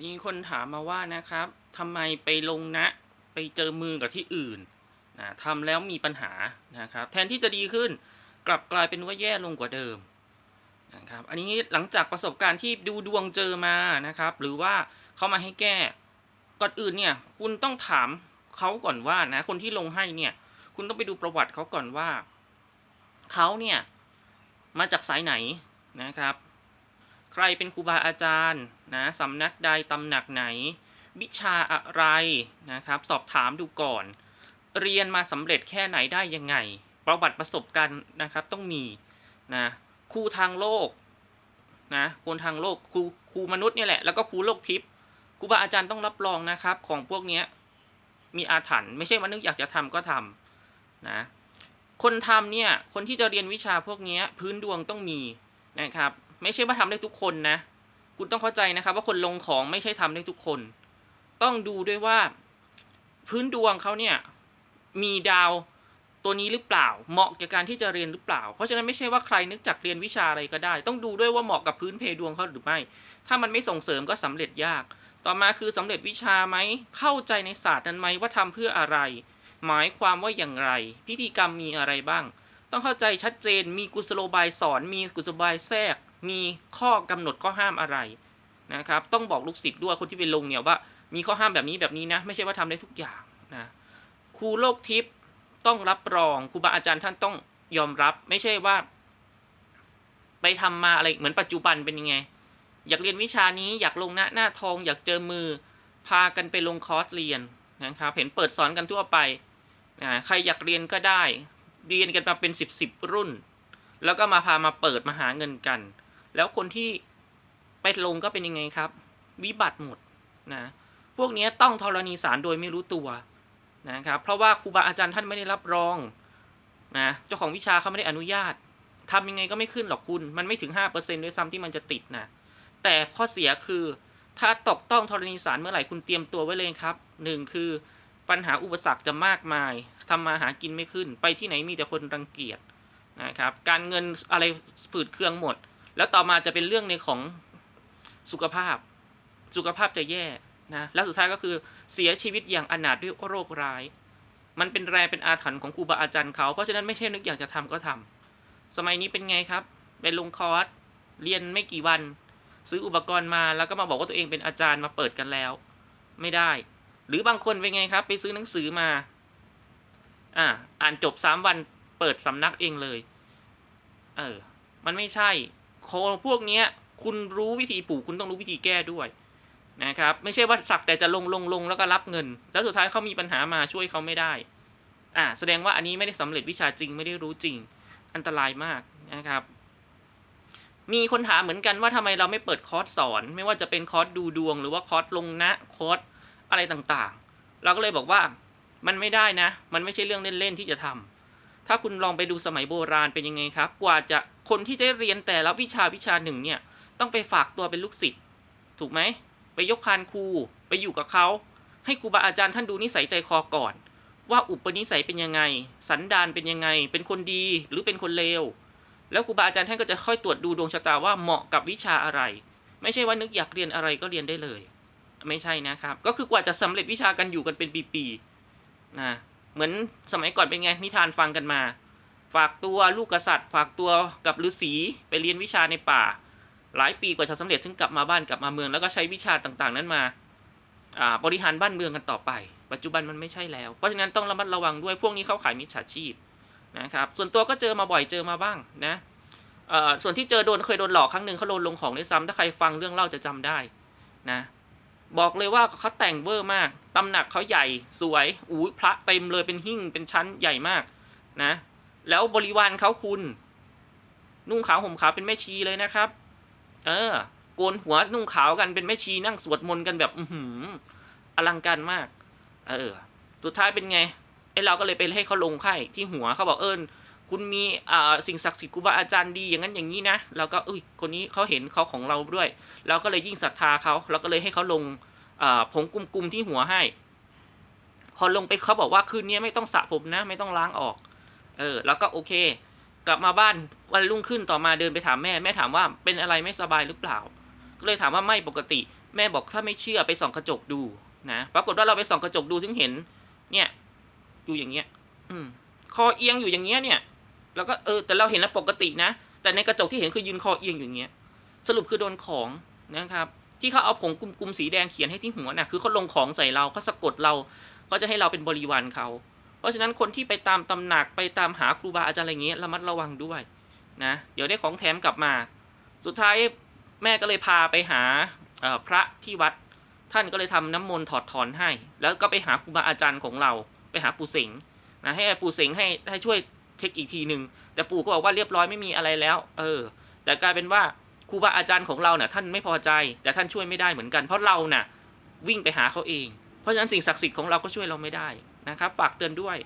มีคนถามมาว่านะครับทำไมไปลงนะ ไปเจอมือกับที่อื่นนะทำแล้วมีปัญหานะครับ แทนที่จะดีขึ้น กลับกลายเป็นว่าแย่ลงกว่าเดิมนะครับ อันนี้หลังจากประสบการณ์ที่ดูดวงเจอมานะครับ หรือว่าเขามาให้แก้ก่อนอื่นเนี่ย คุณต้องถามเขาก่อนว่านะคนที่ลงให้เนี่ย คุณต้องไปดูประวัติเขาก่อนว่าเขาเนี่ยมาจากสายไหนนะครับ ใครเป็นครูบาอาจารย์นะสำนักใดตำหนักไหน วิชาอะไรนะครับสอบถามดูก่อน เรียนมาสำเร็จแค่ไหนได้ยังไง ประวัติประสบการณ์นะครับต้องมีนะครูทางโลกนะคนทางโลกครูครูมนุษย์เนี่ยแหละแล้วก็ครูโลกทิพย์ครูบาอาจารย์ต้องรับรองนะครับ ของพวกเนี้ยมีอาถรรพ์ไม่ใช่ว่านึกอยากจะทำก็ทำนะคนทำเนี่ยคนที่จะเรียนวิชาพวกนี้พื้นดวงต้องมีนะครับ ไม่ใช่ว่าทำได้ทุกคนนะ คุณต้องเข้าใจนะครับ ว่าคนลงของไม่ใช่ทำได้ทุกคน ต้องดูด้วยว่า พื้นดวงเขาเนี่ย มีดาวตัวนี้หรือเปล่า เหมาะกับการที่จะเรียนหรือเปล่า เพราะฉะนั้นไม่ใช่ว่าใครนึกจักเรียนวิชาอะไรก็ได้ ต้องดูด้วยว่าเหมาะกับพื้นเพดวงเขาหรือไม่ ถ้ามันไม่ส่งเสริมก็สำเร็จยาก ต่อมาคือสำเร็จวิชาไหมเข้าใจในศาสตร์นั้นไหมว่าทำเพื่ออะไร หมายความว่าอย่างไร พิธีกรรมมีอะไรบ้าง ต้องเข้าใจชัดเจน มีกุศโลบายสอน มีกุศโลบายแทรก มีข้อกำหนดข้อห้ามอะไรนะครับ ต้องบอกลูกศิษย์ด้วยคนที่ไปลงเนี่ยว่า มีข้อห้ามแบบนี้แบบนี้นะ ไม่ใช่ว่าทำได้ทุกอย่างนะครูโลกทิพย์ต้องรับรองครูบาอาจารย์ท่านต้องยอมรับ ไม่ใช่ว่า ไปทำมาอะไรเหมือนปัจจุบันเป็นยังไง อยากเรียนวิชานี้อยากลงหน้าหน้าทอง อยากเจอมือ พากันไปลงคอร์สเรียนนะครับ เห็นเปิดสอนกันทั่วไปนะใครอยากเรียนก็ได้ เรียนกันมาเป็นสิบสิบรุ่น แล้วก็มาพามาเปิดมาหาเงินกัน แล้วคนที่ไปลงก็เป็นยังไงครับ วิบัติหมดนะพวกนี้ต้องธรณีสารโดยไม่รู้ตัวนะครับเพราะว่าครูบาอาจารย์ท่านไม่ได้รับรองนะเจ้าของวิชาเขาไม่ได้อนุญาตทำยังไงก็ไม่ขึ้นหรอกคุณ มันไม่ถึงห้าเปอร์เซนด้วยซ้ำที่มันจะติดนะแต่ข้อเสียคือถ้าตกต้องธรณีสารเมื่อไหร่คุณเตรียมตัวไว้เลยครับหนึ่งคือปัญหาอุปสรรคจะมากมายทำมาหากินไม่ขึ้น ไปที่ไหนมีแต่คนรังเกียจนะครับการเงินอะไรฝืดเครื่องหมด แล้วต่อมาจะเป็นเรื่องในของสุขภาพ สุขภาพจะแย่นะแล้วสุดท้ายก็คือเสียชีวิตอย่างอนาถด้วยโรคร้าย มันเป็นแรงเป็นอาถรรพ์ของครูบาอาจารย์เขา เพราะฉะนั้นไม่ใช่นึกอยากจะทำก็ทำสมัยนี้เป็นไงครับไปลงคอร์สเรียนไม่กี่วัน ซื้ออุปกรณ์มาแล้วก็มาบอกว่าตัวเองเป็นอาจารย์มาเปิดกันแล้ว ไม่ได้ หรือบางคนเป็นไงครับ ไปซื้อหนังสือมา อ่า อ่านจบสามวันเปิดสำนักเองเลย เออ มันไม่ใช่ โคพวกเนี้ยคุณรู้วิธีปลูกคุณต้องรู้วิธีแก้ด้วยนะครับ ไม่ใช่ว่าสักแต่จะลงลงลงแล้วก็รับเงิน แล้วสุดท้ายเขามีปัญหามาช่วยเขาไม่ได้อ่าแสดงว่าอันนี้ไม่ได้สำเร็จวิชาจริงไม่ได้รู้จริง อันตรายมากนะครับ มีคนถามเหมือนกันว่าทำไมเราไม่เปิดคอร์สสอน ไม่ว่าจะเป็นคอร์สดูดวง หรือว่าคอร์สลงนะคอร์สอะไรต่างๆ เราก็เลยบอกว่ามันไม่ได้นะ มันไม่ใช่เรื่องเล่นๆที่จะทำ ถ้าคุณลองไปดูสมัยโบราณเป็นยังไงครับ กว่าจะคนที่จะเรียนแต่ละวิชาวิชาหนึ่งเนี่ย ต้องไปฝากตัวเป็นลูกศิษย์ถูกไหม ไปยกพานครูไปอยู่กับเขา ให้ครูบาอาจารย์ท่านดูนิสัยใจคอก่อน ว่าอุปนิสัยเป็นยังไง สันดานเป็นยังไง เป็นคนดีหรือเป็นคนเลวแล้วครูบาอาจารย์ท่านก็จะค่อยตรวจดูดวงชะตาว่าเหมาะกับวิชาอะไร ไม่ใช่ว่านึกอยากเรียนอะไรก็เรียนได้เลย ไม่ใช่นะครับ ก็คือกว่าจะสำเร็จวิชากันอยู่กันเป็นปีๆนะ เหมือนสมัยก่อนเป็นไงนิทานฟังกันมา ฝากตัวลูกกษัตริย์ฝากตัวกับฤาษีไปเรียนวิชาในป่า หลายปีกว่าจะสำเร็จถึงกลับมาบ้านกลับมาเมืองแล้วก็ใช้วิชาต่างๆ นั้นมาบริหารบ้านเมืองกันต่อไป ปัจจุบันมันไม่ใช่แล้ว เพราะฉะนั้นต้องระมัดระวังด้วยพวกนี้เข้าขายมิจฉาชีพนะครับ ส่วนตัวก็เจอมาบ่อยเจอมาบ้างนะส่วนที่เจอโดนเคยโดนหลอกครั้งหนึ่งเขาโดนลงของด้วยซ้ำถ้าใครฟังเรื่องเล่าจะจำได้นะ บอกเลยว่าเขาแต่งเวอร์มาก ตำหนักเขาใหญ่สวยอู้ยพระเต็มเลยเป็นหิ้งเป็นชั้นใหญ่มากนะ แล้วบริวารเขาคุณ นุ่งขาวห่มขาวเป็นแม่ชีเลยนะครับ เออ โกนหัวนุ่งขาวกันเป็นแม่ชีนั่งสวดมนต์กันแบบอือหืออลังการมาก เออ สุดท้ายเป็นไงไอเราก็เลยไปให้เขาลงไข่ที่หัวเขาบอกเอิญ คุณมีอ่าสิ่งศักดิ์สิทธิ์ครูบาอาจารย์ดีอย่างนั้นอย่างนี้นะแล้วก็เอ้ยคนนี้เขาเห็นเขาของเราด้วย เราก็เลยยิ่งศรัทธาเขาเราก็เลยให้เขาลงอ่าผงกุมกุมๆที่หัวให้ พอลงไปเขาบอกว่าคืนนี้ไม่ต้องสระผมนะ ไม่ต้องล้างออก เออ แล้วก็โอเค กลับมาบ้านวันรุ่งขึ้นต่อมาเดินไปถามแม่ แม่ถามว่าเป็นอะไรไม่สบายหรือเปล่า ก็เลยถามว่าไม่ปกติ แม่บอกถ้าไม่เชื่อไปส่องกระจกดูนะปรากฏว่าเราไปส่องกระจกดูถึงเห็น เนี่ยอยู่อย่างเงี้ย อืมคอเอียงอยู่อย่างเงี้ยเนี่ย แล้วก็เออแต่เราเห็นแล้วปกตินะ แต่ในกระจกที่เห็นคือยืนคอเอียงอยู่อย่างเงี้ย สรุปคือโดนของนะครับ ที่เขาเอาผงกลุ่มๆสีแดงเขียนให้ที่หัวน่ะคือเขาลงของใส่เราเขาสะกดเราเขาจะให้เราเป็นบริวารเขา เพราะฉะนั้นคนที่ไปตามตำหนักไปตามหาครูบาอาจารย์อะไรเงี้ยระมัดระวังด้วยนะ เดี๋ยวได้ของแถมกลับมา สุดท้ายแม่ก็เลยพาไปหาพระที่วัด ท่านก็เลยทำน้ำมนต์ถอดถอนให้ แล้วก็ไปหาครูบาอาจารย์ของเรา ไปหาปู่เสงนะให้ปู่เสงให้ให้ช่วย เช็คอีกทีหนึ่งแต่ปู่ก็บอกว่าเรียบร้อยไม่มีอะไรแล้ว เออ แต่กลายเป็นว่าครูบาอาจารย์ของเราเนี่ยท่านไม่พอใจ แต่ท่านช่วยไม่ได้เหมือนกัน เพราะเราน่ะวิ่งไปหาเขาเอง เพราะฉะนั้นสิ่งศักดิ์สิทธิ์ของเราก็ช่วยเราไม่ได้นะครับ ฝากเตือนด้วย